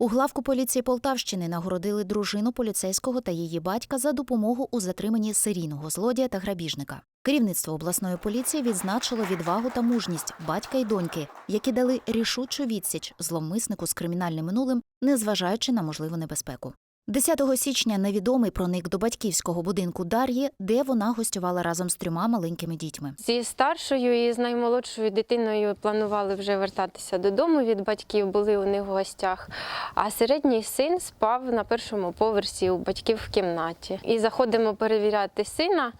У главку поліції Полтавщини нагородили дружину поліцейського та її батька за допомогу у затриманні серійного злодія та грабіжника. Керівництво обласної поліції відзначило відвагу та мужність батька й доньки, які дали рішучу відсіч зловмиснику з кримінальним минулим, незважаючи на можливу небезпеку. 10 січня невідомий проник до батьківського будинку Дар'ї, де вона гостювала разом з трьома маленькими дітьми. Зі старшою і з наймолодшою дитиною планували вже вертатися додому від батьків, були у них в гостях. А середній син спав на першому поверсі у батьків в кімнаті. І заходимо перевіряти сина.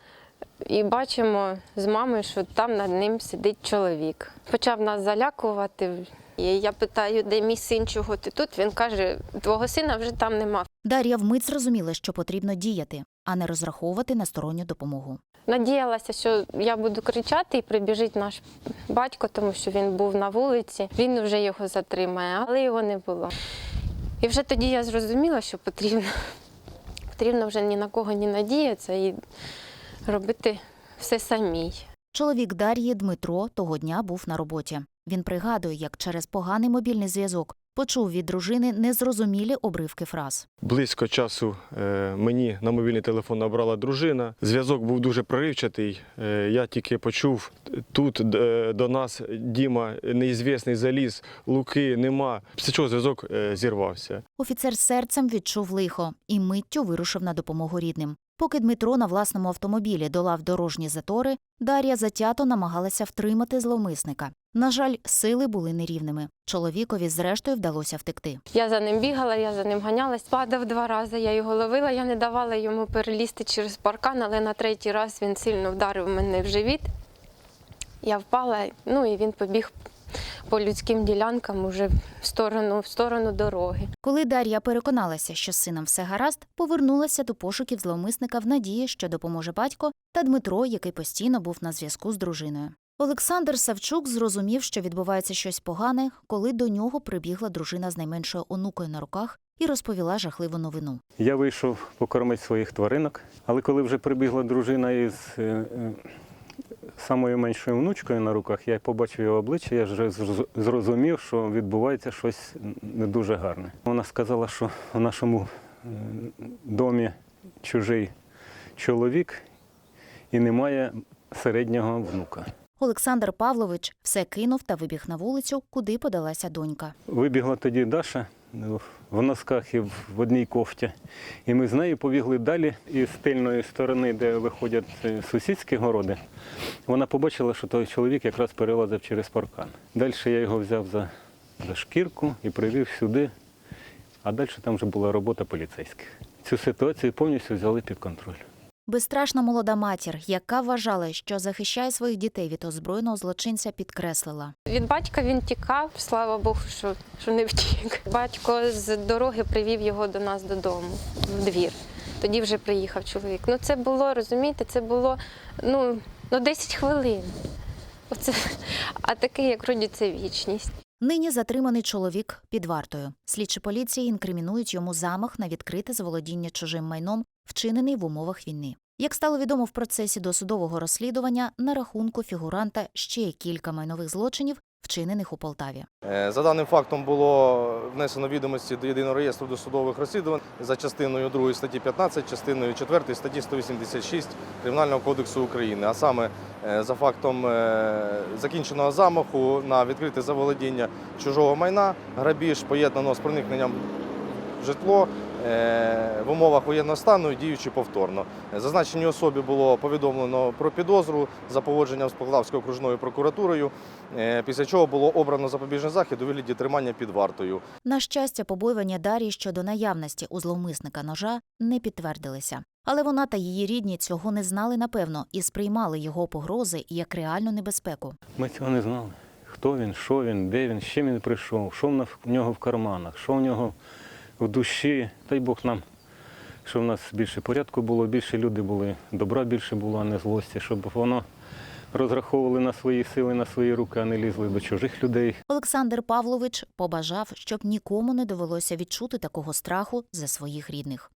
І бачимо з мамою, що там над ним сидить чоловік. Почав нас залякувати. І я питаю, де мій син, чого ти тут? Він каже: твого сина вже там нема. Дар'я вмить зрозуміла, що потрібно діяти, а не розраховувати на сторонню допомогу. Надіялася, що я буду кричати і прибіжить наш батько, тому що він був на вулиці. Він вже його затримає, але його не було. І вже тоді я зрозуміла, що потрібно, потрібно вже ні на кого не надіятися і робити все самій. Чоловік Дар'ї Дмитро того дня був на роботі. Він пригадує, як через поганий мобільний зв'язок почув від дружини незрозумілі обривки фраз. Близько часу е, мені на мобільний телефон набрала дружина. Зв'язок був дуже проривчатий. Е, Я тільки почув тут е, до нас Діма неізвісний заліз, луки нема. Після чого зв'язок зірвався. Офіцер серцем відчув лихо і миттю вирушив на допомогу рідним. Поки Дмитро на власному автомобілі долав дорожні затори, Дар'я затято намагалася втримати зловмисника. На жаль, сили були нерівними. Чоловікові, зрештою, вдалося втекти. Я за ним бігала, я за ним ганялась, падав два рази. Я його ловила, я не давала йому перелізти через паркан, але на третій раз він сильно вдарив мене в живіт. Я впала, ну і він побіг по людським ділянкам уже в сторону, в сторону дороги. Коли Дар'я переконалася, що з сином все гаразд, повернулася до пошуків зловмисника в надії, що допоможе батько, та Дмитро, який постійно був на зв'язку з дружиною. Олександр Савчук зрозумів, що відбувається щось погане, коли до нього прибігла дружина з найменшою онукою на руках і розповіла жахливу новину. Я вийшов покормити своїх тваринок, але коли вже прибігла дружина із е, е, самою меншою внучкою на руках, я побачив його обличчя, я вже зроз- зрозумів, що відбувається щось не дуже гарне. Вона сказала, що в нашому е, домі чужий чоловік і немає середнього внука. Олександр Павлович все кинув та вибіг на вулицю, куди подалася донька. Вибігла тоді Даша в носках і в одній кофті. І ми з нею побігли далі. І з тильної сторони, де виходять е, сусідські городи, вона побачила, що той чоловік якраз перелазив через паркан. Далі я його взяв за, за шкірку і привів сюди, а далі там вже була робота поліцейських. Цю ситуацію повністю взяли під контроль. Безстрашна молода матір, яка вважала, що захищає своїх дітей від озброєного злочинця, підкреслила. Від батька він тікав, слава Богу, що, що не втік. Батько з дороги привів його до нас додому, в двір. Тоді вже приїхав чоловік. Ну це було, розумієте, це було ну, ну 10 хвилин. Оце, а такий, як це вічність. Нині затриманий чоловік під вартою. Слідчі поліції інкримінують йому замах на відкрите заволодіння чужим майном, вчинений в умовах війни. Як стало відомо в процесі досудового розслідування, на рахунку фігуранта ще кілька майнових злочинів, вчинених у Полтаві. Е, За даним фактом було внесено відомості до єдиного реєстру досудових розслідувань за частиною 2 статті 15, частиною 4 статті 186 Кримінального кодексу України, а саме е, за фактом е, закінченого замаху на відкрите заволодіння чужого майна, грабіж поєднано з проникненням в житло в умовах воєнного стану, діючи повторно. Зазначеній особі було повідомлено про підозру за поводженням з Полтавською окружною прокуратурою, е, після чого було обрано запобіжний захід у вигляді тримання під вартою. На щастя, побоювання Дарії щодо наявності у зловмисника ножа не підтвердилися. Але вона та її рідні цього не знали напевно і сприймали його погрози як реальну небезпеку. Ми цього не знали. Хто він, що він, де він, з чим він прийшов, що в нього в карманах, що в нього в душі. Дай Бог нам, щоб в нас більше порядку було, більше люди були, добра більше було, а не злості, щоб воно розраховували на свої сили, на свої руки, а не лізли до чужих людей. Олександр Павлович побажав, щоб нікому не довелося відчути такого страху за своїх рідних.